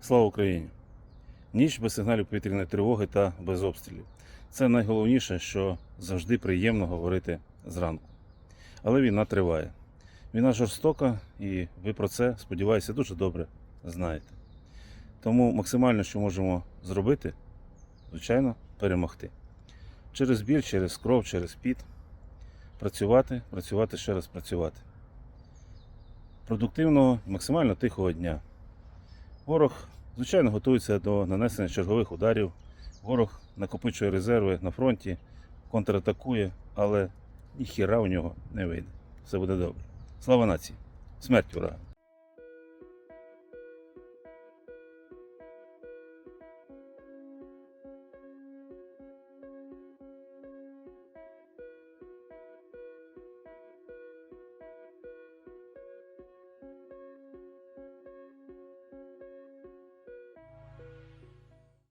Слава Україні! Ніч без сигналів повітряної тривоги та без обстрілів. Це найголовніше, що завжди приємно говорити зранку. Але війна триває. Війна жорстока, і ви про це, сподіваюся, дуже добре знаєте. Тому максимально, що можемо зробити, звичайно, перемогти. Через біль, через кров, через піт. Працювати, працювати, ще раз працювати. Продуктивного, максимально тихого дня. Ворог, звичайно, готується до нанесення чергових ударів. Ворог накопичує резерви на фронті, контратакує, але ніхіра у нього не вийде. Все буде добре. Слава нації! Смерть ворога!